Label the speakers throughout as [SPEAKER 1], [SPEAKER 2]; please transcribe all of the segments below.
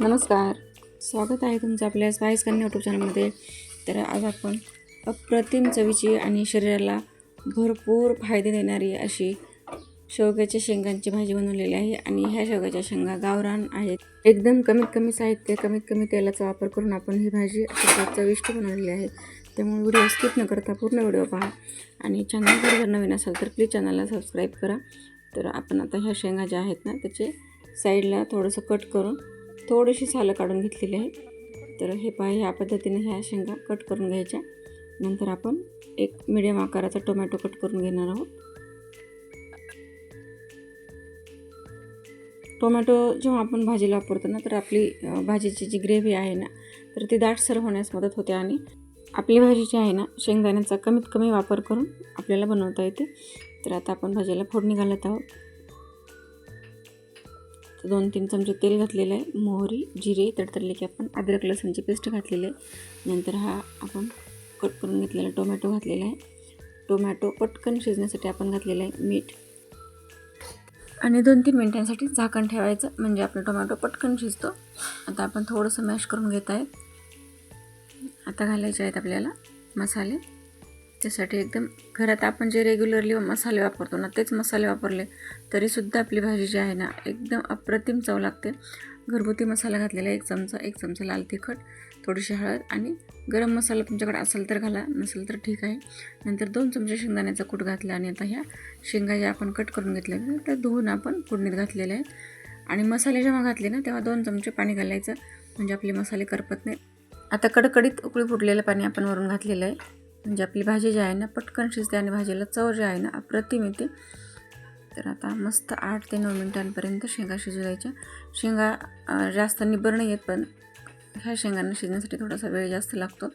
[SPEAKER 1] नमस्कार. स्वागत आहे तुमचं आपल्या स्पाईस कन्या यूट्यूब चॅनलमध्ये तर आज आपण अप्रतिम चवीची आणि शरीराला भरपूर फायदे देणारी अशी शेवग्याच्या शेंगांची भाजी बनवलेली आहे आणि ह्या शेवग्याच्या शेंगा गावरान आहेत. एकदम कमीत कमी साहित्य कमीत कमी तेलाचा वापर करून आपण ही भाजी अशी चविष्ट बनवलेली आहे. त्यामुळे व्हिडिओ स्किप न करता पूर्ण व्हिडिओ पहा. आणि चॅनलवर जर नवीन असाल तर प्लीज चॅनलला सबस्क्राईब करा. तर आपण आता ह्या शेंगा ज्या आहेत ना त्याचे साईडला थोडंसं कट करून थोडीशी सालं काढून घेतलेली आहे. तर हे पहा ह्या पद्धतीने ह्या शेंगा कट करून घ्यायच्या. नंतर आपण एक मिडियम आकाराचा टोमॅटो कट करून घेणार आहोत. टोमॅटो जेव्हा आपण भाजीला वापरतो ना तर आपली भाजीची जी ग्रेव्ही आहे ना तर ती दाटसर होण्यास मदत होते आणि आपली भाजी जी आहे ना शेंगदाण्याचा कमीत कमी वापर करून आपल्याला बनवता येते. तर आता आपण भाजीला फोडणी घालत आहोत. तर दोन तीन चमचे तेल घातलेलं आहे मोहरी जिरे तडतडले की आपण अद्रक लसणची पेस्ट घातलेली आहे. नंतर हा आपण कट करून घेतलेला टोमॅटो घातलेला आहे. टोमॅटो पटकन शिजण्यासाठी आपण घातलेलं आहे मीठ. आणि दोन तीन मिनटांसाठी झाकण ठेवायचं म्हणजे आपला टोमॅटो पटकन शिजतो. आता आपण थोडंसं मॅश करून घेत आहे आता घालायचे आहेत आपल्याला मसाले. त्यासाठी एकदम घरात आपण जे रेग्युलरली मसाले वापरतो ना तेच मसाले वापरले तरीसुद्धा आपली भाजी जी आहे ना एकदम अप्रतिम चव लागते. घरगुती मसाला घातलेला एक चमचा एक चमचा लाल तिखट थोडीशी हळद आणि गरम मसाला तुमच्याकडे असेल तर घाला नसेल तर ठीक आहे. नंतर दोन चमचे शेंगदाण्याचा कूट घातला आणि आता ह्या शेंगा ज्या आपण कट करून घेतल्या ना त्या धुवून आपण कुडणीत घातलेल्या आहे आणि मसाले जेव्हा घातले ना तेव्हा दोन चमचे पाणी घालायचं म्हणजे आपले मसाले करपत नाहीत. आता कडकडीत उकळी फुटलेलं पाणी आपण वरून घातलेलं आहे. म्हणजे आपली भाजी जी आहे ना पटकन शिजते आणि भाजीला चव जी आहे ना अप्रतिम येते. तर आता मस्त आठ ते नऊ मिनटांपर्यंत शेंगा शिजू द्यायच्या. शेंगा जास्त निबर नाही येत पण ह्या शेंगांना शिजण्यासाठी थोडासा वेळ जास्त लागतो.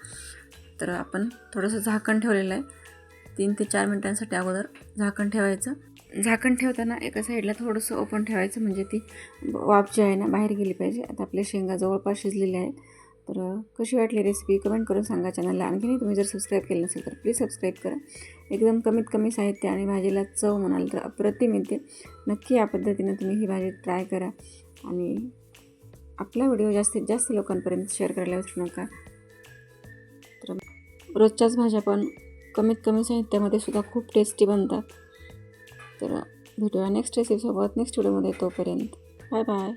[SPEAKER 1] तर आपण थोडंसं झाकण ठेवलेलं आहे. तीन ते चार मिनटांसाठी अगोदर झाकण ठेवायचं. झाकण ठेवताना एका साईडला थोडंसं ओपन ठेवायचं म्हणजे ती वाफ जी आहे ना बाहेर गेली पाहिजे. आता आपल्या शेंगा जवळपास शिजलेल्या आहेत. तर कशी वाटली रेसिपी कमेंट करून सांगा चॅनलला आणखीनही तुम्ही जर सबस्क्राईब केलं नसेल तर प्लीज सबस्क्राईब करा. एकदम कमीत कमी साहित्य आणि भाजीला चव म्हणाल तर अप्रतिम येते. नक्की या पद्धतीनं तुम्ही ही भाजी ट्राय करा. आणि आपला व्हिडिओ जास्तीत जास्त लोकांपर्यंत शेअर करायला विसरू नका. तर रोजच्याच भाज्या पण कमीत कमी साहित्यामध्ये सुद्धा खूप टेस्टी बनतात. तर भेटूया नेक्स्ट रेसिपीसोबत नेक्स्ट व्हिडिओमध्ये तोपर्यंत. Bye bye